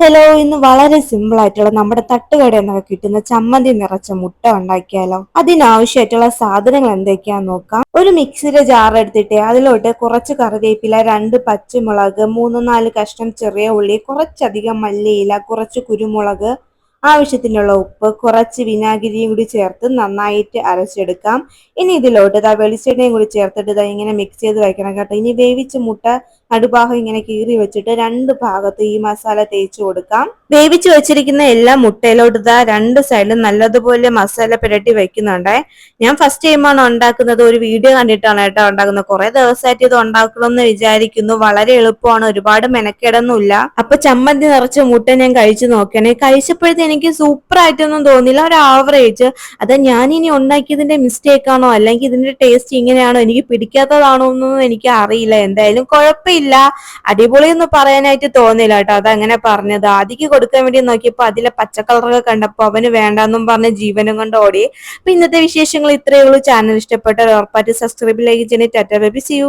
Hello ഇന്ന് വളരെ simple ആയിട്ടുള്ള നമ്മുടെ തട്ടുകട എന്നൊക്കെ കിട്ടുന്ന ചമ്മന്തി നിറച്ച മുട്ട ഉണ്ടാക്കിയാലോ? അതിനാവശ്യമായിട്ടുള്ള സാധനങ്ങൾ എന്തൊക്കെയാന്ന് നോക്കാം. ഒരു മിക്സിയുടെ ജാർ എടുത്തിട്ട് അതിലോട്ട് കുറച്ച് കറിവേപ്പില രണ്ട് പച്ചമുളക് മൂന്ന് നാല് കഷ്ണം ചെറിയ ഉള്ളി കുറച്ചധികം മല്ലിയില കുറച്ച് കുരുമുളക് ആവശ്യത്തിനുള്ള ഉപ്പ് കുറച്ച് വിനാഗിരിയും കൂടി ചേർത്ത് നന്നായിട്ട് അരച്ചെടുക്കാം. ഇനി ഇതിലോട്ട് ഇതാ വെളിച്ചെണ്ണയും കൂടി ചേർത്തിട്ട് ഇതാ ഇങ്ങനെ മിക്സ് ചെയ്ത് വയ്ക്കണം കേട്ടോ. ഇനി വേവിച്ച മുട്ട നടുഭാഗം ഇങ്ങനെ കീറി വെച്ചിട്ട് രണ്ട് ഭാഗത്ത് ഈ മസാല തേച്ച് കൊടുക്കാം. വേവിച്ച് വെച്ചിരിക്കുന്ന എല്ലാ മുട്ടയിലോട്ട് ഇതാ രണ്ട് സൈഡിലും നല്ലതുപോലെ മസാല പുരട്ടി വെക്കുന്നുണ്ട്. ഞാൻ ഫസ്റ്റ് ടൈമാണ് ഉണ്ടാക്കുന്നത്. ഒരു വീഡിയോ കണ്ടിട്ടാണ് കേട്ടോ ഉണ്ടാക്കുന്നത്. കുറെ ദിവസമായിട്ട് ഇത് ഉണ്ടാക്കണമെന്ന് വിചാരിക്കുന്നു. വളരെ എളുപ്പമാണ്. ഒരുപാട് മെനക്കേടൊന്നുമില്ല. അപ്പൊ ചമ്മന്തി നിറച്ച മുട്ട ഞാൻ കഴിച്ചു നോക്കണേ. കഴിച്ചപ്പോഴത്തെ എനിക്ക് സൂപ്പർ ആയിട്ടൊന്നും തോന്നില്ല ഒരു ആവറേജ് അത് ഞാൻ ഇനി ഉണ്ടാക്കിയതിന്റെ മിസ്റ്റേക്ക് ആണോ? അല്ലെങ്കിൽ ഇതിന്റെ ടേസ്റ്റ് ഇങ്ങനെയാണോ? എനിക്ക് പിടിക്കാത്തതാണോ എന്നൊന്നും എനിക്ക് അറിയില്ല. എന്തായാലും കുഴപ്പമില്ല. അടിപൊളി എന്ന് പറയാനായിട്ട് തോന്നില്ല കേട്ടോ. അതങ്ങനെ പറഞ്ഞത്. ആദ്യക്ക് കൊടുക്കാൻ വേണ്ടി നോക്കിയപ്പോ അതിലെ പച്ചക്കളറൊക്കെ കണ്ടപ്പോ അവന് വേണ്ടെന്നും പറഞ്ഞ് ജീവനും കൊണ്ട് ഓടി. അപ്പൊ ഇന്നത്തെ വിശേഷങ്ങൾ ഇത്രയേ ഉള്ളൂ. ചാനൽ ഇഷ്ടപ്പെട്ട ഉറപ്പായിട്ട് സബ്സ്ക്രൈബ് ലൈക്ക് ചെയ്യുന്ന ടാറ്റ ബേബി സി യു